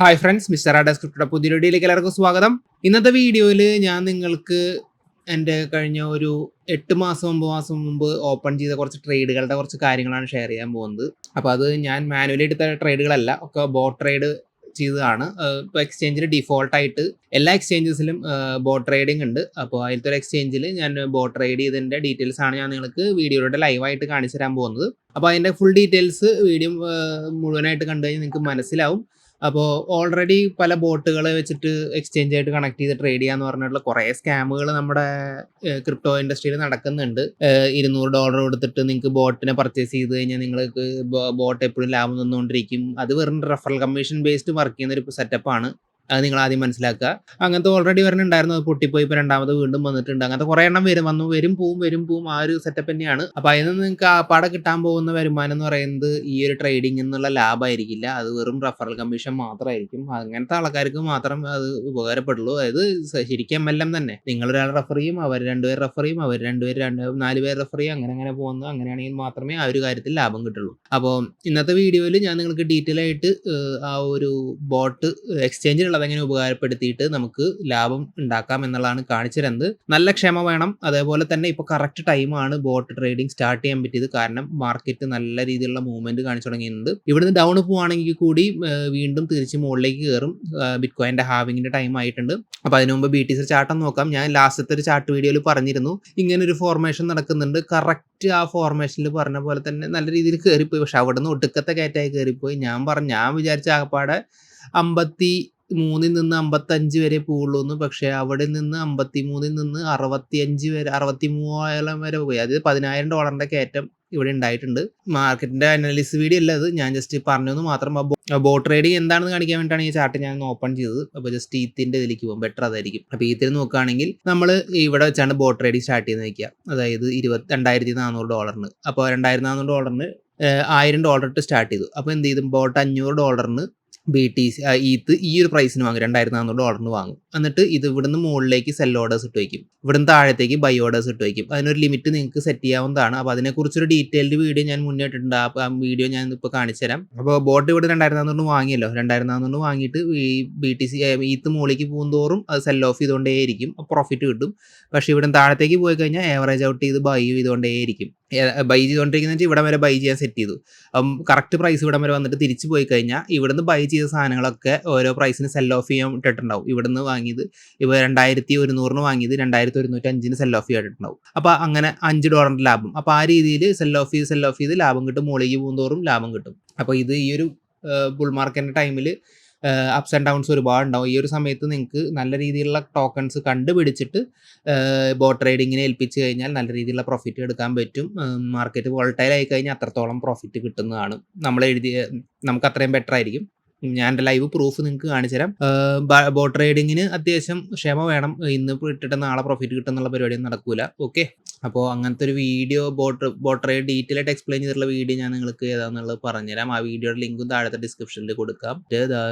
Hi friends mister ആഡ സ്ക്രിപ്റ്റയുടെ പുതിയ വീഡിയോയിലേക്ക് എല്ലാവർക്കും സ്വാഗതം. ഇന്നത്തെ വീഡിയോയിൽ ഞാൻ നിങ്ങൾക്ക് എന്റെ കഴിഞ്ഞ ഒരു എട്ട് മാസം ഒമ്പത് മാസം മുമ്പ് ഓപ്പൺ ചെയ്ത കുറച്ച് ട്രേഡുകളുടെ കുറച്ച് കാര്യങ്ങളാണ് ഷെയർ ചെയ്യാൻ പോകുന്നത്. അപ്പോൾ അത് ഞാൻ മാനുവലി എടുത്ത ട്രേഡുകളല്ല ഒക്കെ ബോട്ട് ട്രേഡ് ചെയ്തതാണ്. ഇപ്പോൾ എക്സ്ചേഞ്ചിൽ ഡിഫോൾട്ടായിട്ട് എല്ലാ എക്സ്ചേഞ്ചസിലും ബോട്ട് ട്രേഡിംഗ് ഉണ്ട്. അപ്പോൾ അതിലത്തെ ഒരു എക്സ്ചേഞ്ചിൽ ഞാൻ ബോട്ട് ട്രേഡ് ചെയ്തതിന്റെ ഡീറ്റെയിൽസ് ആണ് ഞാൻ നിങ്ങൾക്ക് വീഡിയോയുടെ ലൈവായിട്ട് കാണിച്ചു തരാൻ പോകുന്നത്. അപ്പോൾ അതിന്റെ ഫുൾ ഡീറ്റെയിൽസ് വീഡിയോ മുഴുവനായിട്ട് കണ്ടു കഴിഞ്ഞാൽ നിങ്ങൾക്ക് മനസ്സിലാവും. അപ്പോൾ ഓൾറെഡി പല ബോട്ടുകൾ വെച്ചിട്ട് എക്സ്ചേഞ്ച് ആയിട്ട് കണക്ട് ചെയ്ത് ട്രേഡ് ചെയ്യാന്ന് പറഞ്ഞിട്ടുള്ള കുറേ സ്കാമുകൾ നമ്മുടെ ക്രിപ്റ്റോ ഇൻഡസ്ട്രിയിൽ നടക്കുന്നുണ്ട്. ഇരുന്നൂറ് ഡോളർ കൊടുത്തിട്ട് നിങ്ങൾക്ക് ബോട്ടിനെ പർച്ചേസ് ചെയ്ത് കഴിഞ്ഞാൽ നിങ്ങൾക്ക് ബോട്ട് എപ്പോഴും ലാഭം തന്നുകൊണ്ടിരിക്കും. അത് വെറും റെഫറൽ കമ്മീഷൻ ബേസ്ഡ് വർക്ക് ചെയ്യുന്ന ഒരു സെറ്റപ്പാണ് അത് നിങ്ങൾ ആദ്യം മനസ്സിലാക്കുക. അങ്ങനത്തെ ഓൾറെഡി വരണുണ്ടായിരുന്നു. അത് പൊട്ടിപ്പോയി. ഇപ്പോൾ രണ്ടാമത് വീണ്ടും വന്നിട്ടുണ്ട്. അങ്ങനത്തെ കുറേ എണ്ണം വരും. വന്നു. വരും പോവും വരും പോവും. ആ ഒരു സെറ്റപ്പ് തന്നെയാണ്. അപ്പോൾ അതിൽ നിന്ന് നിങ്ങൾക്ക് ആ പാടെ കിട്ടാൻ പോകുന്ന വരുമാനം എന്ന് പറയുന്നത് ഈ ഒരു ട്രേഡിംഗ് എന്നുള്ള ലാഭമായിരിക്കില്ല അത് വെറും റഫറൽ കമ്മീഷൻ മാത്രമായിരിക്കും. അങ്ങനത്തെ ആൾക്കാർക്ക് മാത്രം അത് ഉപകാരപ്പെടുള്ളൂ. അതായത് ശരിക്കും എം എൽ എം തന്നെ. നിങ്ങളൊരാൾ റഫർ ചെയ്യും അവർ രണ്ടുപേർ റഫർ ചെയ്യും അവർ രണ്ടുപേർ രണ്ട് നാല് പേർ റഫർ ചെയ്യും അങ്ങനെ അങ്ങനെ പോകുന്നു. അങ്ങനെയാണെങ്കിൽ മാത്രമേ ആ ഒരു കാര്യത്തിൽ ലാഭം കിട്ടുള്ളൂ. അപ്പോൾ ഇന്നത്തെ വീഡിയോയിൽ ഞാൻ നിങ്ങൾക്ക് ഡീറ്റെയിൽ ആയിട്ട് ആ ഒരു ബോട്ട് എക്സ്ചേഞ്ചിലുള്ളത് എങ്ങനെ ഉപകാരപ്പെടുത്തിയിട്ട് നമുക്ക് ലാഭം ഉണ്ടാക്കാം എന്നുള്ളതാണ് കാണിച്ചു തരുന്നത്. നല്ല ക്ഷമ വേണം. അതേപോലെ തന്നെ ഇപ്പോൾ കറക്റ്റ് ടൈമാണ് ബോട്ട് ട്രേഡിംഗ് സ്റ്റാർട്ട് ചെയ്യാൻ പറ്റിയത്. കാരണം മാർക്കറ്റ് നല്ല രീതിയിലുള്ള മൂവ്മെന്റ് കാണിച്ചു തുടങ്ങിയിട്ടുണ്ട്. ഇവിടുന്ന് ഡൗൺ പോവുകയാണെങ്കിൽ കൂടി വീണ്ടും തിരിച്ച് മുകളിലേക്ക് കയറും ബിറ്റ് കോയിന്റെ ഹാവിങ്ങിന്റെ ടൈം ആയിട്ടുണ്ട്. അപ്പോൾ അതിനു മുമ്പ് ബി ടി സി ചാട്ടം നോക്കാം. ഞാൻ ലാസ്റ്റത്തെ ഒരു ചാർട്ട് വീഡിയോയിൽ പറഞ്ഞിരുന്നു. ഇങ്ങനെ ഒരു ഫോർമേഷൻ നടക്കുന്നുണ്ട്. കറക്റ്റ് ആ ഫോർമേഷനിൽ പറഞ്ഞ പോലെ തന്നെ നല്ല രീതിയിൽ കയറിപ്പോയി പക്ഷെ അവിടെ നിന്ന് ഒടുക്കത്തെ കയറ്റായി കയറിപ്പോയി ഞാൻ പറഞ്ഞു ഞാൻ വിചാരിച്ച ആകപ്പാടെ അമ്പത്തി മൂന്നിൽ നിന്ന് അമ്പത്തഞ്ച് വരെ പോവുള്ളൂ പക്ഷെ അവിടെ നിന്ന് അമ്പത്തി മൂന്നിൽ നിന്ന് അറുപത്തിയഞ്ച് വരെ അറുപത്തി മൂവായിരം വരെ പോയി. അതായത് പതിനായിരം ഡോളറിന്റെ കയറ്റം ഇവിടെ ഉണ്ടായിട്ടുണ്ട്. മാർക്കറ്റിന്റെ അനാലിസിസ് വീഡിയോ അല്ല അത്. ഞാൻ ജസ്റ്റ് പറഞ്ഞെന്ന് മാത്രം. ബോട്ട് ട്രേഡിംഗ് എന്താണെന്ന് കാണിക്കാൻ വേണ്ടിയിട്ടാണ് ഈ ചാർട്ട് ഞാൻ ഓപ്പൺ ചെയ്തത്. അപ്പോൾ ജസ്റ്റ് ഈത്തിന്റെ ഇതിലേക്ക് പോകും ബെറ്റർ അതായിരിക്കും. അപ്പോൾ ഈത്തിൽ നോക്കുകയാണെങ്കിൽ നമ്മൾ ഇവിടെ വെച്ചാണ് ബോട്ട് ട്രേഡിംഗ് സ്റ്റാർട്ട് ചെയ്യുന്നത് വയ്ക്കുക അതായത് ഇരുപത്തി രണ്ടായിരത്തി നാനൂറ് ഡോളറിന്. അപ്പോൾ രണ്ടായിരത്തി നാനൂറ് ഡോളറിന് ആയിരം ഡോളർ ഇട്ട് സ്റ്റാർട്ട് ചെയ്തു. അപ്പോൾ എന്ത് ചെയ്തു? ബോട്ട് അഞ്ഞൂറ് ഡോളറിന് ബി ടി സി ഈത്ത് ഈ ഒരു പ്രൈസിന് വാങ്ങും. രണ്ടായിരത്തി നാനൂറ് ഡോളറിന് വാങ്ങും. എന്നിട്ട് ഇത് ഇവിടുന്ന് മുകളിലേക്ക് സെൽ ഓർഡേഴ്സ് ഇട്ട് വയ്ക്കും. ഇവിടുന്ന് താഴത്തേക്ക് ബൈ ഓർഡേഴ്സ് ഇട്ട് വയ്ക്കും. അതിനൊരു ലിമിറ്റ് നിങ്ങൾക്ക് സെറ്റ് ചെയ്യാവുന്നതാണ്. അപ്പോൾ അതിനെക്കുറിച്ചൊരു ഡീറ്റെയിൽഡ് വീഡിയോ ഞാൻ മുന്നേ ഇട്ടിട്ടുണ്ട്. ആ വീഡിയോ ഞാൻ ഇപ്പോൾ കാണിച്ചു തരാം. അപ്പോൾ ബോട്ട് ഇവിടെ രണ്ടായിരത്തി നാനൂറിന് വാങ്ങിയല്ലോ. രണ്ടായിരത്തി നാനൂറിന് വാങ്ങിയിട്ട് ഈ ബി ടി സി ഈത്ത് മുകളിലേക്ക് പോകുന്നതോറും അത് സെൽ ഓഫ് ചെയ്തുകൊണ്ടേയിരിക്കും. പ്രോഫിറ്റ് കിട്ടും. പക്ഷേ ഇവിടെ താഴത്തേക്ക് പോയി കഴിഞ്ഞാൽ ഏവറേജ് ഔട്ട് ചെയ്ത് ബൈ ചെയ്തുകൊണ്ടേയിരിക്കും. ബൈ ചെയ്തുകൊണ്ടിരിക്കുന്നത് ഇവിടെ വരെ ബൈ ചെയ്യാൻ സെറ്റ് ചെയ്തു. അപ്പം കറക്റ്റ് പ്രൈസ് ഇവിടം വരെ വന്നിട്ട് തിരിച്ചു പോയി കഴിഞ്ഞാൽ ഇവിടുന്ന് ബൈ ചെയ്ത സാധനങ്ങളൊക്കെ ഓരോ പ്രൈസിന് സെൽ ഓഫ് ചെയ്യാൻ ഇട്ടിട്ടുണ്ടാവും. ഇവിടുന്ന് വാങ്ങിയത് ഇപ്പോൾ രണ്ടായിരത്തി ഒരുന്നൂറിന് വാങ്ങിയത് രണ്ടായിരത്തി ഒരുന്നൂറ്റി അഞ്ചിന് സെൽ ഓഫ് ചെയ്തിട്ടുണ്ടാവും. അപ്പോൾ അങ്ങനെ അഞ്ച് ഡോളറിന്റെ ലാഭം. അപ്പോൾ ആ രീതിയിൽ സെൽ ഓഫ് ചെയ്ത് സെൽ ഓഫ് ചെയ്ത് ലാഭം കിട്ടും മുകളിലേക്ക് പോകുന്നതോറും ലാഭം കിട്ടും. അപ്പോൾ ഇത് ഈ ഒരു ബുൾ മാർക്കറ്റിന്റെ ടൈമിൽ അപ്സ് ആൻഡ് ഡൗൺസ് ഒരുപാട് ഉണ്ടാവും ഈ ഒരു സമയത്ത് നിങ്ങൾക്ക് നല്ല രീതിയിലുള്ള ടോക്കൺസ് കണ്ടുപിടിച്ചിട്ട് ബോട്ട് ട്രേഡിങ്ങിനെ ഏൽപ്പിച്ച് കഴിഞ്ഞാൽ നല്ല രീതിയിലുള്ള പ്രോഫിറ്റ് എടുക്കാൻ പറ്റും. മാർക്കറ്റ് വോൾട്ടൈൽ ആയി കഴിഞ്ഞാൽ അത്രത്തോളം പ്രോഫിറ്റ് കിട്ടുന്നതാണ്. നമ്മൾ എഴുതിയ നമുക്ക് അത്രയും ബെറ്റർ ആയിരിക്കും. ഞാൻ എന്റെ ലൈവ് പ്രൂഫ് നിങ്ങൾക്ക് കാണിച്ചു തരാം ബോട്ട് ട്രേഡിങ്ങിന് അത്യാവശ്യം ക്ഷമ വേണം. ഇന്ന് ഇട്ടിട്ട് നാളെ പ്രോഫിറ്റ് കിട്ടുന്നുള്ള പരിപാടിയൊന്നും നടക്കൂല. ഓക്കെ അപ്പോൾ അങ്ങനത്തെ ഒരു video bot bot trade detail ആയിട്ട് എക്സ്പ്ലെയിൻ ചെയ്തിട്ടുള്ള വീഡിയോ ഞാൻ നിങ്ങൾക്ക് ഏതാണെന്നുള്ളത് പറഞ്ഞുതരാം. ആ വീഡിയോയുടെ ലിങ്കും താഴത്തെ ഡിസ്ക്രിപ്ഷനിൽ കൊടുക്കാം.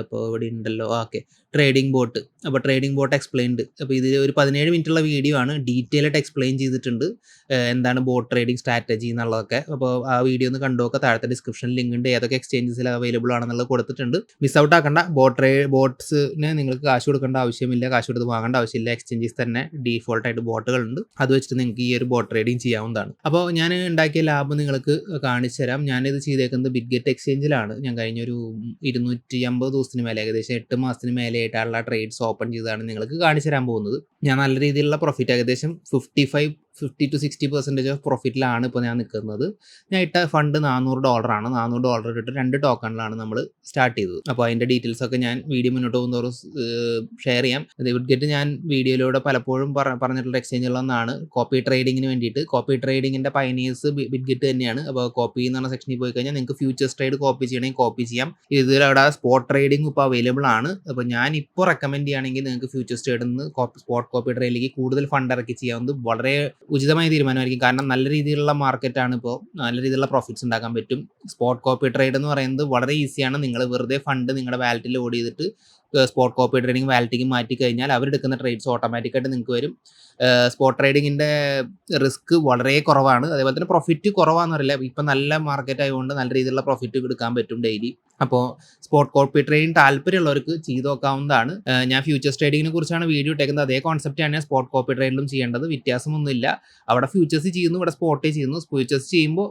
ഇപ്പോൾ ഇവിടെ ഉണ്ടല്ലോ. ഓക്കെ ട്രേഡിംഗ് ബോട്ട് അപ്പോൾ ട്രേഡിംഗ് ബോട്ട് എക്സ്പ്ലെയിൻഡ് അപ്പോൾ ഇത് ഒരു പതിനേഴ് മിനിറ്റുള്ള വീഡിയോ ആണ്. ഡീറ്റെയിൽ ആയിട്ട് എക്സ്പ്ലെയിൻ ചെയ്തിട്ടുണ്ട്. എന്താണ് ബോട്ട് ട്രേഡിംഗ് സ്ട്രാറ്റജി എന്നുള്ളതൊക്കെ. അപ്പോൾ ആ വീഡിയോ ഒന്ന് കണ്ടുനോക്കുക താഴത്തെ ഡിസ്ക്രിപ്ഷനിൽ ലിങ്ക് ഉണ്ട്. ഏതൊക്കെ എക്സ്ചേഞ്ചസിൽ അവൈലബിൾ ആണെന്നുള്ളത് കൊടുത്തിട്ടുണ്ട്. മിസ് ഔട്ട് ആക്കണ്ട. ബോട്ട് ട്രേ ബോട്ട്സിന് നിങ്ങൾക്ക് കാശ് കൊടുക്കേണ്ട ആവശ്യമില്ല. കാശ് കൊടുത്ത് വാങ്ങേണ്ട ആവശ്യമില്ല. എക്സ്ചേഞ്ചസ് തന്നെ ഡീഫോൾട്ട് ആയിട്ട് ബോട്ടുകളുണ്ട് അത് വെച്ചിട്ട് നിങ്ങൾക്ക് ഈ ഒരു ബോട്ട് ട്രേഡിംഗ് ചെയ്യാവുന്നതാണ്. അപ്പോൾ ഞാൻ ഉണ്ടാക്കിയ ലാഭം നിങ്ങൾക്ക് കാണിച്ചു തരാം. ഞാനിത് ചെയ്തേക്കുന്നത് ബിഗ്ഗറ്റ് എക്സ്ചേഞ്ചിലാണ് ഞാൻ കഴിഞ്ഞൊരു ഇരുന്നൂറ്റി അമ്പത് ദിവസത്തിന് മേലെ ഏകദേശം എട്ട് മാസത്തിന് മേലെയായിട്ടുള്ള ട്രേഡ്സ് ഓപ്പൺ ചെയ്താണ് നിങ്ങൾക്ക് കാണിച്ചു തരാൻ പോകുന്നത്. ഞാൻ നല്ല രീതിയിലുള്ള പ്രോഫിറ്റ് ഏകദേശം fifty five fifty two sixty percentage of പ്രോഫിറ്റിലാണ് ഇപ്പോൾ ഞാൻ നിൽക്കുന്നത് ഞാൻ ഇട്ട ഫണ്ട് നാനൂറ് ഡോളറാണ് നാനൂറ് ഡോളർ ഇട്ടിട്ട് രണ്ട് ടോക്കണിലാണ് നമ്മൾ സ്റ്റാർട്ട് ചെയ്തത്. അപ്പോൾ അതിന്റെ ഡീറ്റെയിൽസ് ഒക്കെ ഞാൻ വീഡിയോ മുന്നോട്ട് പോകുന്നതോറും ഷെയർ ചെയ്യാം. വിഡ്ഗെറ്റ് ഞാൻ വീഡിയോയിലൂടെ പലപ്പോഴും പറ- പറഞ്ഞിട്ടുള്ള എക്സ്ചേഞ്ചുകളൊന്നാണ് കോപ്പി ട്രേഡിങ്ങിന് വേണ്ടിയിട്ട്. കോപ്പി ട്രേഡിങ്ങിന്റെ പൈനീഴ്സ് ബിഡ്ഗിറ്റ് തന്നെയാണ്. അപ്പോൾ കോപ്പി എന്ന് പറഞ്ഞ സെക്ഷനിൽ പോയി കഴിഞ്ഞാൽ നിങ്ങൾക്ക് ഫ്യൂച്ചേഴ്സ് ട്രേഡ് കോപ്പി ചെയ്യണമെങ്കിൽ കോപ്പി ചെയ്യാം. ഇതിലവിടെ സ്പോട്ട് ട്രേഡിംഗ് ഇപ്പോൾ അവൈലബിൾ ആണ്. അപ്പോൾ ഞാൻ ഇപ്പോൾ റെക്കമെൻഡ് ചെയ്യുകയാണെങ്കിൽ നിങ്ങൾക്ക് ഫ്യൂച്ചേഴ്സ് ട്രേഡിൽ നിന്ന് സ്പോട്ട് കോപ്പി ട്രേഡിലേക്ക് കൂടുതൽ ഫണ്ട് ഇറക്കി ചെയ്യാവുന്നത് വളരെ ഉചിതമായ തീരുമാനമായിരിക്കും. കാരണം നല്ല രീതിയിലുള്ള മാർക്കറ്റാണ് ഇപ്പോൾ നല്ല രീതിയിലുള്ള പ്രോഫിറ്റ്സ് ഉണ്ടാക്കാൻ പറ്റും. സ്പോട്ട് കോപ്പി ട്രേഡ് എന്ന് പറയുന്നത് വളരെ ഈസിയാണ് നിങ്ങൾ വെറുതെ ഫണ്ട് നിങ്ങളുടെ വാലറ്റിൽ ലോഡ് ചെയ്തിട്ട് സ്പോട്ട് കോപ്പി ട്രേഡിംഗ് വാലറ്റിക്ക് മാറ്റി കഴിഞ്ഞാൽ അവരെടുക്കുന്ന ട്രേഡ്സ് ഓട്ടോമാറ്റിക്കായിട്ട് നിങ്ങൾക്ക് വരും. സ്പോട്ട് ട്രേഡിങ്ങിന്റെ റിസ്ക് വളരെ കുറവാണ്. അതേപോലെ തന്നെ പ്രോഫിറ്റ് കുറവാന്ന് പറയില്ല ഇപ്പം നല്ല മാർക്കറ്റ് ആയതുകൊണ്ട് നല്ല രീതിയിലുള്ള പ്രോഫിറ്റ് എടുക്കാൻ പറ്റും ഡെയിലി അപ്പോൾ സ്പോട്ട് കോപ്പി ട്രേഡിംഗ് താല്പര്യമുള്ളവർക്ക് ചെയ്ത് നോക്കാവുന്നതാണ്. ഞാൻ ഫ്യൂച്ചർ ട്രേഡിങ്ങിനെ കുറിച്ചാണ് വീഡിയോ ഇട്ടേക്കുന്നത്. അതേ കോൺസെപ്റ്റാണ് സ്പോട്ട് കോപ്പി ട്രേഡിലും ചെയ്യേണ്ടത്. വ്യത്യാസമൊന്നുമില്ല. അവിടെ ഫ്യൂച്ചേഴ്സ് ചെയ്യുന്നു ഇവിടെ സ്പോട്ടേ ചെയ്യുന്നു. ഫ്യൂച്ചേഴ്സ് ചെയ്യുമ്പോൾ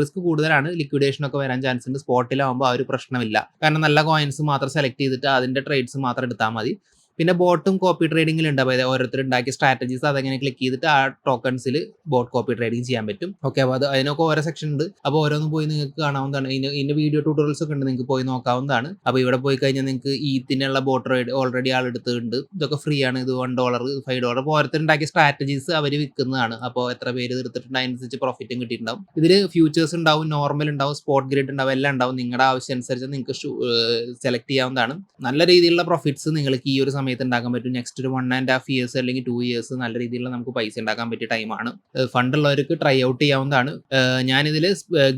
റിസ്ക് കൂടുതലാണ്. ലിക്വിഡേഷൻ ഒക്കെ വരാൻ ചാൻസ് ഉണ്ട്. സ്പോട്ടിലാവുമ്പോൾ ആ ഒരു പ്രശ്നമില്ല. കാരണം നല്ല കോയിൻസ് മാത്രം സെലക്ട് ചെയ്തിട്ട് അതിന്റെ ട്രേഡ്സ് മാത്രം എടുത്താൽ മതി. പിന്നെ ബോട്ടും കോപ്പി ട്രേഡിംഗിൽ ഉണ്ട് അപ്പോൾ ഓരോരുത്തർ ഉണ്ടാക്കിയ സ്ട്രാറ്റജീസ് അതെങ്ങനെ ക്ലിക്ക് ചെയ്തിട്ട് ആ ടോക്കൺസിൽ ബോട്ട് കോപ്പി ട്രേഡിംഗ് ചെയ്യാൻ പറ്റും. ഓക്കെ അപ്പോൾ അത് അതിനൊക്കെ ഓരോ സെക്ഷൻ ഉണ്ട് അപ്പോൾ ഓരോന്ന് പോയി നിങ്ങൾക്ക് കാണാവുന്നതാണ്. ഇതിന് ഇതിന്റെ വീഡിയോ ട്യൂട്ടോറിയൽസ് ഒക്കെ ഉണ്ട് നിങ്ങൾക്ക് പോയി നോക്കാവുന്നതാണ്. അപ്പോൾ ഇവിടെ പോയി കഴിഞ്ഞാൽ നിങ്ങൾക്ക് ഈത്തിനുള്ള ബോട്ട് റൈഡ് ഓൾറെഡി ആൾ എടുത്തിട്ടുണ്ട്. ഇതൊക്കെ ഫ്രീ ആണ്. ഇത് വൺ ഡോളർ ഫൈവ് ഡോളർ അപ്പോൾ ഓരോരുത്തർ ഉണ്ടാക്കിയ സ്ട്രാറ്റജീസ് അവർ വിൽക്കുന്നതാണ് അപ്പോൾ എത്ര പേര് എടുത്തിട്ടുണ്ട് അതിനനുസരിച്ച് പ്രോഫിറ്റും കിട്ടിയിട്ടുണ്ടാവും. ഇതിൽ ഫ്യൂച്ചേഴ്സ് ഉണ്ടാവും നോർമൽ ഉണ്ടാവും സ്പോട്ട് ഗ്രിഡ് ഉണ്ടാവും എല്ലാം ഉണ്ടാവും നിങ്ങളുടെ ആവശ്യം അനുസരിച്ച് നിങ്ങൾക്ക് സെലക്ട് ചെയ്യാവുന്നതാണ്. നല്ല രീതിയിലുള്ള പ്രോഫിറ്റ്സ് നിങ്ങൾക്ക് ഈ ഒരു സമയത്ത് ഉണ്ടാക്കാൻ പറ്റും. നെക്സ്റ്റ് ഒരു വൺ ആൻഡ് ഹാഫ് ഇയേഴ്സ് അല്ലെങ്കിൽ ടു ഇയേഴ്സ് നല്ല രീതിയിലുള്ള നമുക്ക് പൈസ ഉണ്ടാക്കാൻ പറ്റിയ ടൈമാണ് ഫണ്ട് ഉള്ളവർക്ക് ട്രൈ ഔട്ട് ചെയ്യാവുന്നതാണ്. ഞാനിതിൽ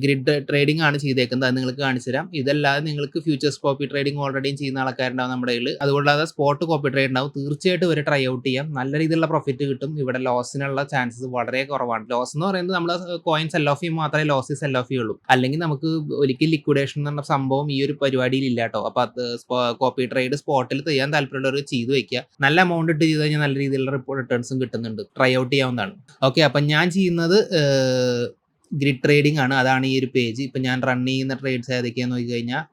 ഗ്രിഡ് ട്രേഡിംഗ് ആണ് ചെയ്തേക്കുന്നത്. അത് നിങ്ങൾക്ക് കാണിച്ചു തരാം. ഇതല്ലാതെ നിങ്ങൾക്ക് ഫ്യൂച്ചേഴ്സ് കോപ്പി ട്രേഡിംഗ് ഓൾറെഡിയും ചെയ്യുന്ന ആൾക്കാരുണ്ടാവും നമ്മുടെ കയ്യിൽ അതുകൊണ്ടാതെ സ്പോട്ട് കോപ്പി ട്രേഡ് ഉണ്ടാവും. തീർച്ചയായിട്ടും ഒരു ട്രൈ ഔട്ട് ചെയ്യാം. നല്ല രീതിയിലുള്ള പ്രോഫിറ്റ് കിട്ടും. ഇവിടെ ലോസിനുള്ള ചാൻസസ് വളരെ കുറവാണ്. ലോസ് എന്ന് പറയുന്നത് നമ്മൾ കോയിൻ സെൽ ഓഫ് ചെയ്യുമ്പോൾ മാത്രമേ ലോസ് സെൽ ഓഫ് ചെയ്യുള്ളൂ. അല്ലെങ്കിൽ നമുക്ക് ഒരിക്കലും ലിക്വിഡേഷൻ എന്ന സംഭവം ഈ ഒരു പരിപാടിയിൽ ഇല്ല കേട്ടോ അപ്പൊ അത് കോപ്പി ട്രേഡ് സ്പോട്ടിൽ ചെയ്യാൻ താല്പര്യമുള്ളവർ ചെയ്തു വെക്കുക. നല്ല എമൗണ്ട് ഇട്ട് ചെയ്ത് കഴിഞ്ഞാൽ നല്ല രീതിയിലുള്ള റിപ്പോർട്ട് റിട്ടേൺസും കിട്ടുന്നുണ്ട്. ട്രൈ ഔട്ട് ചെയ്യാവുന്നതാണ്. ഓക്കെ അപ്പം ഞാൻ ചെയ്യുന്നത് ഗ്രിഡ് ട്രേഡിംഗ് ആണ്. അതാണ് ഈ ഒരു പേജ് ഇപ്പം ഞാൻ റൺ ചെയ്യുന്ന ട്രേഡ്സ് ഏതൊക്കെയാന്ന് നോക്കി കഴിഞ്ഞാൽ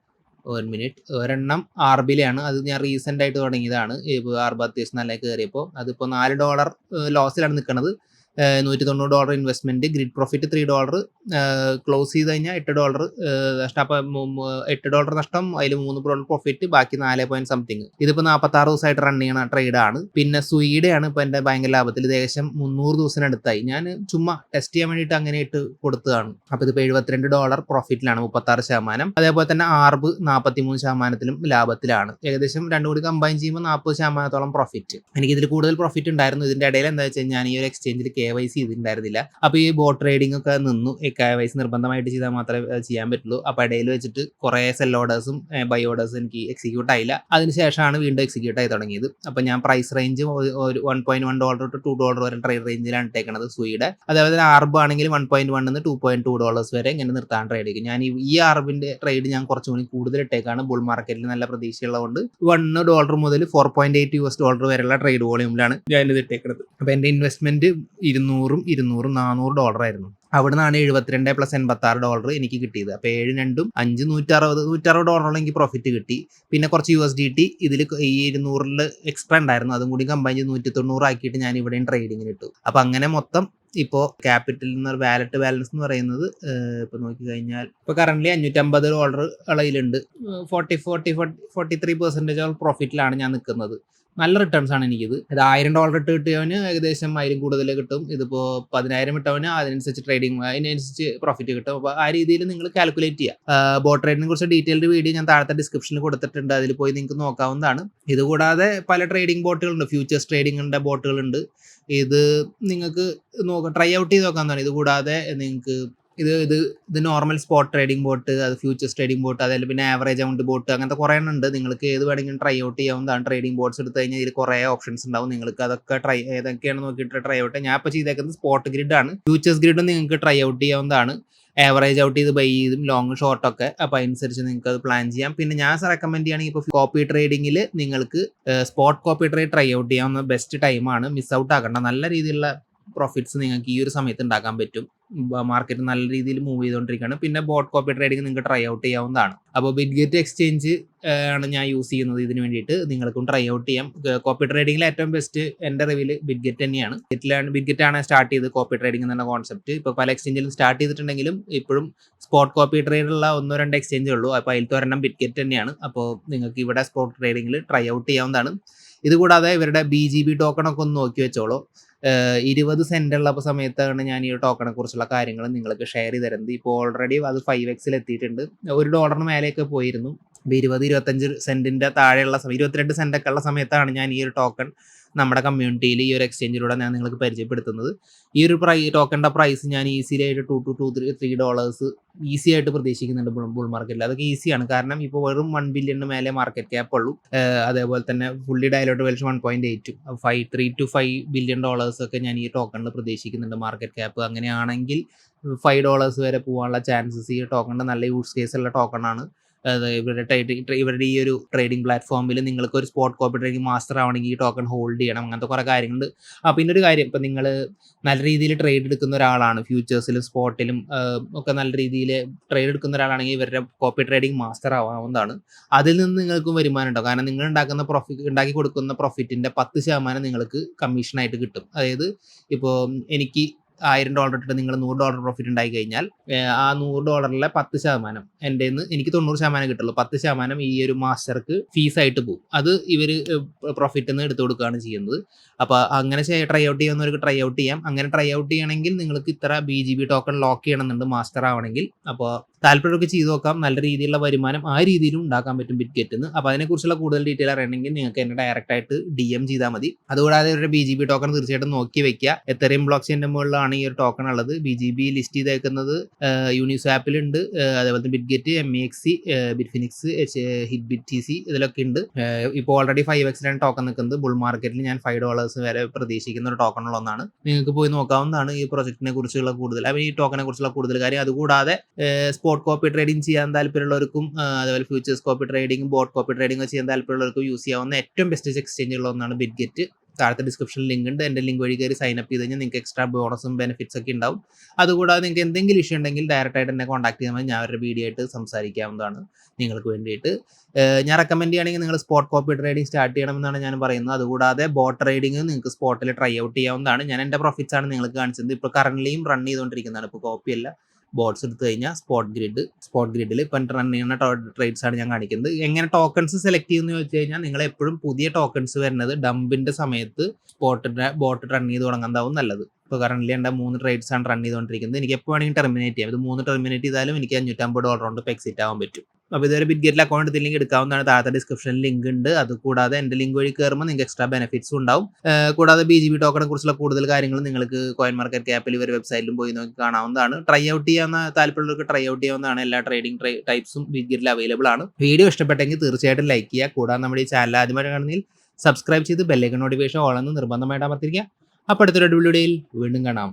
ഒരു മിനിറ്റ് ഒരെണ്ണം ആർബിലാണ് അത് ഞാൻ റീസെന്റ് ആയിട്ട് തുടങ്ങിയതാണ്. ഇപ്പോൾ ആർബ് അത്യാവശ്യം നല്ല കയറിയപ്പോൾ അതിപ്പോൾ നാല് ഡോളർ ലോസിലാണ് നിൽക്കുന്നത് നൂറ്റി തൊണ്ണൂറ് dollar investment grid profit three dollar close ചെയ്ത് കഴിഞ്ഞാൽ എട്ട് ഡോളർ നഷ്ടം അപ്പം എട്ട് ഡോളർ നഷ്ടം അതിൽ മൂന്ന് ഡോളർ പ്രോഫിറ്റ് ബാക്കി നാല് പോയിന്റ് സംതിങ് ഇതിപ്പോൾ നാൽപ്പത്തി ആറ് ദിവസമായിട്ട് റൺ ചെയ്യണ ട്രേഡ് ആണ്. പിന്നെ സുയിയുടെ ആണ് ഇപ്പോൾ എന്റെ ഭയങ്കര ലാഭത്തിൽ ഏകദേശം മുന്നൂറ് ദിവസത്തിനടുത്തായി ഞാൻ ചുമ്മാ ടെസ്റ്റ് ചെയ്യാൻ വേണ്ടിയിട്ട് അങ്ങനെ ഇട്ട് കൊടുത്തതാണ്. അപ്പോൾ ഇതിപ്പോൾ എഴുപത്തിരണ്ട് ഡോളർ പ്രോഫിറ്റിലാണ് മുപ്പത്തി ആറ് ശതമാനം. അതേപോലെ തന്നെ ആർബ് നാൽപ്പത്തി മൂന്ന് ശതമാനത്തിലും ലാഭത്തിലാണ്. ഏകദേശം രണ്ടും കൂടി കമ്പൈൻ ചെയ്യുമ്പോൾ നാൽപ്പത് ശതമാനത്തോളം പ്രോഫിറ്റ് എനിക്ക് ഇതിൽ കൂടുതൽ പ്രോഫിറ്റ് ഉണ്ടായിരുന്നു. ഇതിന്റെ ഇടയിൽ എന്താ വെച്ചാൽ ഞാൻ ഈ ഒരു എക്സ്ചേഞ്ചിൽ കെ വൈ സി ചെയ്തിട്ടുണ്ടായിരുന്നില്ല അപ്പോൾ ഈ ബോട്ട് ട്രേഡിംഗ് ഒക്കെ നിന്നു. കെ വൈ സി നിർബന്ധമായിട്ട് ചെയ്താൽ മാത്രമേ ചെയ്യാൻ പറ്റുള്ളൂ. അപ്പോൾ ഇടയിൽ വെച്ചിട്ട് കുറേ സെൽ ഓർഡേഴ്സും ബൈ ഓർഡേഴ്സും എനിക്ക് എക്സിക്യൂട്ട് ആയില്ല. അതിനുശേഷമാണ് വീണ്ടും എക്സിക്യൂട്ട് ആയി തുടങ്ങിയത്. അപ്പോൾ ഞാൻ പ്രൈസ് റേഞ്ച് ഒരു one point one dollar two two dollar വരെ ട്രേഡ് റേഞ്ചിലാണ് ഇട്ടേക്കുന്നത് സുയുടെ അതേപോലെ തന്നെ ആർബ് ആണെങ്കിൽ one point one two point two dollars വരെ ഇങ്ങനെ നിർത്താൻ ട്രേഡ് ചെയ്യും. ഞാൻ ഈ- ഈ ആർബിന്റെ ട്രേഡ് ഞാൻ കുറച്ചും കൂടി കൂടുതൽ ഇട്ടേക്കാണ്. ബുൾ മാർക്കറ്റിൽ നല്ല പ്രതീക്ഷയുള്ളതുകൊണ്ട് വൺ ഡോളർ മുതൽ four point eight U S dollar വരെയുള്ള ട്രേഡ് വോളിയൂമിലാണ് ഞാൻ ഇത് ഇട്ടേക്കുന്നത് അപ്പോൾ എന്റെ ഇൻവെസ്റ്റ്മെന്റ് ഇരുന്നൂറും ഇരുന്നൂറും നാനൂറ് ഡോളർ ആയിരുന്നു. അവിടെ നിന്നാണ് എഴുപത്തിരണ്ട് പ്ലസ് എൺപത്തി ആറ് ഡോളർ എനിക്ക് കിട്ടിയത്. അപ്പോൾ ഏഴ് രണ്ടും അഞ്ച് നൂറ്ററുപത് നൂറ്ററുപത് ഡോളറോളം എനിക്ക് പ്രോഫിറ്റ് കിട്ടി. പിന്നെ കുറച്ച് യു എസ് ഡി ടി ഇതിൽ ഈ ഇരുന്നൂറിൽ എക്സ്ട്രാ ഉണ്ടായിരുന്നു. അതും കൂടി കമ്പൈൻ ചെയ്ത് നൂറ്റി തൊണ്ണൂറ് ആക്കിയിട്ട് ഞാൻ ഇവിടെയും ട്രേഡിങ്ങിന് ഇട്ടു. അപ്പോൾ അങ്ങനെ മൊത്തം ഇപ്പോൾ ക്യാപിറ്റൽ നിന്ന് വാലറ്റ് ബാലൻസ് എന്ന് പറയുന്നത് ഇപ്പോൾ നോക്കി കഴിഞ്ഞാൽ ഇപ്പോൾ കറന്റ് അഞ്ഞൂറ്റമ്പത് dollar അളയിലുണ്ട് forty forty forty three percentage പ്രോഫിറ്റിലാണ് ഞാൻ നിൽക്കുന്നത് നല്ല റിട്ടേൺസ് ആണ് എനിക്കിത്. ഇത് ആയിരം ഡോളർ ഇട്ട് കിട്ടിയവന് ഏകദേശം ആയിരം കൂടുതൽ കിട്ടും. ഇതിപ്പോൾ പതിനായിരം ഇട്ടവന് അതിനനുസരിച്ച് ട്രേഡിംഗ് അതിനനുസരിച്ച് പ്രോഫിറ്റ് കിട്ടും. അപ്പോൾ ആ രീതിയിൽ നിങ്ങൾ കാൽക്കുലേറ്റ് ചെയ്യുക ബോട്ട് ട്രേഡിനെ കുറിച്ച് ഡീറ്റെയിൽഡ് വീഡിയോ ഞാൻ താഴത്തെ ഡിസ്ക്രിപ്ഷനിൽ കൊടുത്തിട്ടുണ്ട്. അതിൽ പോയി നിങ്ങൾക്ക് നോക്കാവുന്നതാണ്. ഇതുകൂടാതെ പല ട്രേഡിംഗ് ബോട്ടുകളുണ്ട് ഫ്യൂച്ചേഴ്സ് ട്രേഡിങ്ങിന്റെ ബോട്ടുകളുണ്ട് ഇത് നിങ്ങൾക്ക് നോക്കാം ട്രൈ ഔട്ട് ചെയ്ത് നോക്കാവുന്നതാണ്. ഇത് കൂടാതെ നിങ്ങൾക്ക് ഇത് ഇത് ഇത് നോർമൽ സ്പോട്ട് ട്രേഡിംഗ് ബോട്ട് അത് ഫ്യൂച്ചേഴ്സ് ട്രേഡിംഗ് ബോട്ട് അതിൽ പിന്നെ ആവറേജ് എമൗണ്ട് ബോട്ട് അങ്ങനത്തെ കുറേ ഉണ്ട്. നിങ്ങൾക്ക് ഏത് വേണമെങ്കിലും ട്രൈ ഔട്ട് ചെയ്യാവുന്നതാണ്. ട്രേഡിംഗ് ബോട്ട്സ് എടുത്തു കഴിഞ്ഞാൽ ഇതിൽ കുറേ ഓപ്ഷൻസ് ഉണ്ടാവും. നിങ്ങൾക്ക് അതൊക്കെ ട്രൈ ഏതൊക്കെയാണ് നോക്കിയിട്ട് ട്രൈ ഔട്ട് ഞാൻ ഇപ്പോൾ ചെയ്തേക്കുന്നത് സ്പോട്ട് ഗ്രിഡ് ആണ്. ഫ്യൂച്ചേഴ്സ് ഗ്രിഡും നിങ്ങൾക്ക് ട്രൈ ഔട്ട് ചെയ്യാവുന്നതാണ്. ആവറേജ് ഔട്ട് ചെയ്ത് ബൈ ചെയ്തും ലോങ് ഷോർട്ട് ഒക്കെ. അപ്പോൾ അതിനനുസരിച്ച് നിങ്ങൾക്ക് അത് പ്ലാൻ ചെയ്യാം. പിന്നെ ഞാൻ റെക്കമെൻഡ് ചെയ്യുകയാണെങ്കിൽ ഇപ്പോൾ കോപ്പി ട്രേഡിങ്ങിൽ നിങ്ങൾക്ക് spot copy trade try out ചെയ്യാവുന്ന ബെസ്റ്റ് ടൈമാണ് മിസ് ഔട്ട് ആക്കേണ്ട. നല്ല രീതിയിലുള്ള പ്രോഫിറ്റ്സ് നിങ്ങൾക്ക് ഈ ഒരു സമയത്ത് ഉണ്ടാക്കാൻ പറ്റും. മാർക്കറ്റ് നല്ല രീതിയിൽ മൂവ് ചെയ്തുകൊണ്ടിരിക്കുകയാണ് പിന്നെ ബോട്ട് കോപ്പി ട്രേഡിംഗ് നിങ്ങൾക്ക് ട്രൈ ഔട്ട് ചെയ്യാവുന്നതാണ്. അപ്പോൾ ബിറ്റ്ഗെറ്റ് എക്സ്ചേഞ്ച് ആണ് ഞാൻ യൂസ് ചെയ്യുന്നത് ഇതിന് വേണ്ടിയിട്ട്. നിങ്ങൾക്കും ട്രൈ ഔട്ട് ചെയ്യാം. കോപ്പി ട്രേഡിംഗിൽ ഏറ്റവും ബെസ്റ്റ് എന്റെ റിവിൽ ബിറ്റ്ഗെറ്റ് തന്നെയാണ്. ബിറ്റ്ലാണ് ബിറ്റ്ഗെറ്റ് ആണ് സ്റ്റാർട്ട് ചെയ്ത് കോപ്പി ട്രേഡിംഗ് എന്ന കോൺസെപ്റ്റ് ഇപ്പോൾ പല എക്സ്ചേഞ്ചിലും സ്റ്റാർട്ട് ചെയ്തിട്ടുണ്ടെങ്കിലും ഇപ്പോഴും സ്പോട്ട് കോപ്പി ട്രേഡുള്ള ഒന്നോ രണ്ട് എക്സ്ചേഞ്ചേ ഉള്ളൂ. അപ്പോൾ അതിൽ ഒരെണ്ണം ബിറ്റ്ഗെറ്റ് തന്നെയാണ്. അപ്പോൾ നിങ്ങൾക്ക് ഇവിടെ സ്പോട്ട് ട്രേഡിംഗിൽ ട്രൈ ഔട്ട് ചെയ്യാവുന്നതാണ്. ഇതുകൂടാതെ ഇവരുടെ ബി ജി ബി ടോക്കണൊക്കെ ഒന്ന് നോക്കി വെച്ചോളൂ. ഇരുപത് സെന്റുള്ള സമയത്താണ് ഞാൻ ഈ ടോക്കണെ കുറിച്ചുള്ള കാര്യങ്ങൾ നിങ്ങൾക്ക് ഷെയർ ചെയ്ത് തരുന്നത്. ഇപ്പോൾ ഓൾറെഡി അത് ഫൈവ് എക്സിൽ എത്തിയിട്ടുണ്ട്. ഒരു ഡോളറിന് മേലെയൊക്കെ പോയിരുന്നു. ഇരുപത് ഇരുപത്തഞ്ച് സെന്റിന്റെ താഴെയുള്ള ഇരുപത്തിരണ്ട് സെന്റ് ഒക്കെ ഉള്ള സമയത്താണ് ഞാൻ ഈ ഒരു ടോക്കൺ നമ്മുടെ കമ്മ്യൂണിറ്റിയിൽ ഈ ഒരു എക്സ്ചേഞ്ചിലൂടെ ഞാൻ നിങ്ങൾക്ക് പരിചയപ്പെടുത്തുന്നത്. ഈ ഒരു പ്രൈ ടോക്കണിന്റെ പ്രൈസ് ഞാൻ ഈസിലി ആയിട്ട് two two two three three dollars easy ആയിട്ട് പ്രതീക്ഷിക്കുന്നുണ്ട് ബുൾ മാർക്കറ്റിൽ അതൊക്കെ ഈസിയാണ് കാരണം ഇപ്പോൾ വെറും വൺ ബില്യണിന് മേലെ മാർക്കറ്റ് ക്യാപ്പ് ഉള്ളൂ. അതേപോലെ തന്നെ ഫുള്ളി ഡയലോട്ട് വലിച്ച് one point എയ്റ്റും five three two five billion dollars ഒക്കെ ഞാൻ ഈ ടോക്കണിൽ പ്രതീക്ഷിക്കുന്നുണ്ട് മാർക്കറ്റ് ക്യാപ്പ് അങ്ങനെയാണെങ്കിൽ ഫൈവ് ഡോളേഴ്സ് വരെ പോകാനുള്ള ചാൻസസ് ഈ ടോക്കണിന്റെ നല്ല യൂസ് കേസ് ഉള്ള ടോക്കണാണ് ഇവരുടെ ഇവരുടെ ഈ ഒരു ട്രേഡിംഗ് പ്ലാറ്റ്ഫോമിൽ നിങ്ങൾക്ക് ഒരു സ്പോട്ട് കോപ്പി ട്രേഡിംഗ് മാസ്റ്റർ ആവണമെങ്കിൽ ഈ ടോക്കൺ ഹോൾഡ് ചെയ്യണം. അങ്ങനത്തെ കുറേ കാര്യങ്ങളുണ്ട്. ആ പിന്നെ ഒരു കാര്യം ഇപ്പം നിങ്ങൾ നല്ല രീതിയിൽ ട്രേഡ് എടുക്കുന്ന ഒരാളാണ്. ഫ്യൂച്ചേഴ്സിലും സ്പോട്ടിലും ഒക്കെ നല്ല രീതിയിൽ ട്രേഡ് എടുക്കുന്ന ഒരാളാണെങ്കിൽ ഇവരുടെ കോപ്പി ട്രേഡിംഗ് മാസ്റ്റർ ആവാവുന്നതാണ്. അതിൽ നിന്ന് നിങ്ങൾക്കും വരുമാനം ഉണ്ടാവും. കാരണം നിങ്ങൾ ഉണ്ടാക്കുന്ന പ്രോഫിറ്റ് ഉണ്ടാക്കി കൊടുക്കുന്ന പ്രോഫിറ്റിന്റെ പത്ത് ശതമാനം നിങ്ങൾക്ക് കമ്മീഷനായിട്ട് കിട്ടും. അതായത് ഇപ്പോൾ എനിക്ക് ആയിരം ഡോളർ ഇട്ടിട്ട് നിങ്ങൾ നൂറ് ഡോളർ പ്രോഫിറ്റ് ഉണ്ടായി കഴിഞ്ഞാൽ ആ നൂറ് ഡോളറിലെ പത്ത് ശതമാനം എന്റെ നിന്ന് എനിക്ക് തൊണ്ണൂറ് ശതമാനം കിട്ടുള്ളൂ. പത്ത് ശതമാനം ഈ ഒരു മാസ്റ്റർക്ക് ഫീസായിട്ട് പോകും. അത് ഇവർ പ്രോഫിറ്റ് നിന്ന് എടുത്തു കൊടുക്കുകയാണ് ചെയ്യുന്നത്. അപ്പോൾ അങ്ങനെ ട്രൈ ഔട്ട് ചെയ്യുന്നവർക്ക് ട്രൈ ഔട്ട് ചെയ്യാം. അങ്ങനെ ട്രൈ ഔട്ട് ചെയ്യണമെങ്കിൽ നിങ്ങൾക്ക് ഇത്ര B G B token lock ചെയ്യണമെന്നുണ്ട് മാസ്റ്റർ ആവണമെങ്കിൽ. അപ്പോൾ താല്പര്യമൊക്കെ ചെയ്ത് നോക്കാം. നല്ല രീതിയിലുള്ള വരുമാനം ആ രീതിയിലും ഉണ്ടാക്കാൻ പറ്റും ബിറ്റ്ഗെറ്റിൽ നിന്ന് അപ്പോൾ അതിനെക്കുറിച്ചുള്ള കൂടുതൽ ഡീറ്റെയിൽ അറിയണമെങ്കിൽ നിങ്ങൾക്ക് എന്നെ ഡയറക്റ്റ് ആയിട്ട് ഡി എം ചെയ്താൽ മതി. അതുകൂടാതെ ഒരു ബി ജി ബി ടോക്കൺ തീർച്ചയായിട്ടും നോക്കി വെക്കുക. എത്രയും ബ്ലോക്ക് ചെയിന്റെ മുകളിലാണ് ഈ ഒരു ടോക്കൺ ഉള്ളത്. ബി ജി ബി ലിസ്റ്റ് ചെയ്തേക്കുന്നത് യൂണിസ് ആപ്പിലുണ്ട് അതേപോലെ Bitget M E X C Bitfinex hit bit T C ഇതിലൊക്കെ ഉണ്ട്. ഇപ്പോൾ ഓൾറെഡി ഫൈവ് എക്സിലാണ് ടോക്കൺ നിൽക്കുന്നത്. ബുൾ മാർക്കറ്റിൽ ഞാൻ ഫൈവ് ഡോളേഴ്സ് വരെ പ്രതീക്ഷിക്കുന്ന ഒരു ടോക്കൺ ഉള്ള ഒന്നാണ്. നിങ്ങൾക്ക് പോയി നോക്കാവുന്നതാണ് ഈ പ്രൊജക്റ്റിനെ കുറിച്ചുള്ള കൂടുതൽ അപ്പോൾ ഈ ടോക്കനെ കുറിച്ചുള്ള കൂടുതൽ കാര്യം. അതുകൂടാതെ സ്പോട്ട് കോപ്പി ട്രേഡിംഗ് ചെയ്യാൻ താല്പര്യമുള്ളവർക്കും അതുപോലെ futures copy trading bot copy trading ചെയ്യാൻ താല്പര്യമുള്ളവർക്കും യൂസ് ചെയ്യാവുന്ന ഏറ്റവും ബെസ്റ്റ് എക്സ്ചേഞ്ചുള്ള ഒന്നാണ് ബിറ്റ്ഗെറ്റ് താഴത്തെ ഡിസ്ക്രിപ്ഷനിൽ ലിങ്ക് ഉണ്ട്. എന്റെ ലിങ്ക് വഴി കയറി സൈൻ അപ്പ് ചെയ്ത് കഴിഞ്ഞാൽ നിങ്ങൾക്ക് എക്സ്ട്രാ ബോണസും ബെനിഫിറ്റ്സ് ഒക്കെ ഉണ്ടാവും. അതുകൂടാതെ നിങ്ങൾക്ക് എന്തെങ്കിലും ഇഷ്യൂ ഉണ്ടെങ്കിൽ ഡയറക്റ്റ് ആയിട്ട് എന്നെ കോൺടാക്ട് ചെയ്താൽ മതി. ഞാൻ അവരുടെ വീഡിയോ ആയിട്ട് സംസാരിക്കാവുന്നതാണ് നിങ്ങൾക്ക് വേണ്ടിയിട്ട്. ഞാൻ റെക്കമെൻഡ് ചെയ്യുകയാണെങ്കിൽ നിങ്ങൾ സ്പോട്ട് കോപ്പി ട്രേഡിംഗ് സ്റ്റാർട്ട് ചെയ്യണമെന്നാണ് ഞാൻ പറയുന്നത്. അതുകൂടാതെ ബോട്ട് ട്രേഡിംഗ് നിങ്ങൾക്ക് സ്പോട്ടിൽ ട്രൈ ഔട്ട് ചെയ്യാവുന്നതാണ്. ഞാൻ എന്റെ പ്രോഫിറ്റ്സ് ആണ് നിങ്ങൾക്ക് കാണിച്ചത്. ഇപ്പോൾ കറൻലിയും റൺ ചെയ്തുകൊണ്ടിരിക്കുന്നതാണ്. ഇപ്പോൾ കോപ്പി അല്ല. ബോട്ട്സ് എടുത്തു കഴിഞ്ഞാൽ സ്പോട്ട് ഗ്രിഡ് സ്പോട്ട് ഗ്രിഡിൽ ഇപ്പം റൺ ചെയ്യുന്ന ട്രേഡ്സ് ആണ് ഞാൻ കാണിക്കുന്നത്. എങ്ങനെ ടോക്കൺസ് സെലക്ട് ചെയ്യുമെന്ന് ചോദിച്ചു കഴിഞ്ഞാൽ നിങ്ങൾ എപ്പോഴും പുതിയ ടോക്കൺസ് വരുന്നത് ഡംപിന്റെ സമയത്ത് സ്പോട്ട് ബോട്ട് റൺ ചെയ്ത് തുടങ്ങുന്നതാവും നല്ലത്. ഇപ്പോൾ കറണ്ട്ലി എന്റെ മൂന്ന് ട്രേഡ്സ് ആണ് റൺ ചെയ്തുകൊണ്ടിരിക്കുന്നത്. എനിക്ക് എപ്പോൾ വേണമെങ്കിൽ ടെർമിനേറ്റ് ചെയ്യാം. ഇത് മൂന്ന് ടെർമിനേറ്റ് ചെയ്താലും എനിക്ക് അഞ്ഞൂറ്റമ്പത് ഡോളർ കൊണ്ട് ഇപ്പോൾ എക്സിറ്റ് ആവാൻ പറ്റും. അപ്പോൾ ഇതൊരു ബിറ്റ് ഗെറ്റിൽ അക്കൗണ്ട് എടുത്തില്ലെങ്കിൽ എടുക്കാവുന്നതാണ്. താഴത്തെ ഡിസ്ക്രിപ്ഷനിൽ ലിങ്ക് ഉണ്ട്. അത് കൂടാതെ എന്റെ ലിങ്ക് വഴി കയറുമ്പോൾ നിങ്ങൾക്ക് എക്സ്ട്രാ ബെനിഫിറ്റ്സും ഉണ്ടാവും. കൂടാതെ ബി ജി ബി ടോക്കണെ കുറിച്ചുള്ള കൂടുതൽ കാര്യങ്ങൾ നിങ്ങൾക്ക് കോയിൻ മാർക്കറ്റ് ക്യാപ്പിൽ ഇവർ വെബ്സൈറ്റിലും പോയി നോക്കി കാണാവുന്നതാണ്. ട്രൈ ഔട്ട് ചെയ്യാവുന്ന താല്പര്യമുള്ളവർക്ക് ട്രൈ ഔട്ട് ചെയ്യാവുന്നതാണ്. എല്ലാ ട്രേഡിംഗ് ടൈപ്സും ബിറ്റ് ഗെറ്റിൽ അവൈലബിൾ ആണ്. വീഡിയോ ഇഷ്ടപ്പെട്ടെങ്കിൽ തീർച്ചയായിട്ടും ലൈക്ക് ചെയ്യുക. കൂടാതെ നമ്മുടെ ഈ ചാനൽ ആദ്യമായിട്ട് കാണുന്നതിൽ സബ്സ്ക്രൈബ് ചെയ്ത് ബെല്ലൈക്കൺ നോട്ടിഫിക്കേഷൻ ഓളെന്ന് നിർബന്ധമായിട്ട് അമർത്തിരിക്കുക അപ്പോൾ അടുത്തൊരു വീഡിയോയിൽ വീണ്ടും കാണാം.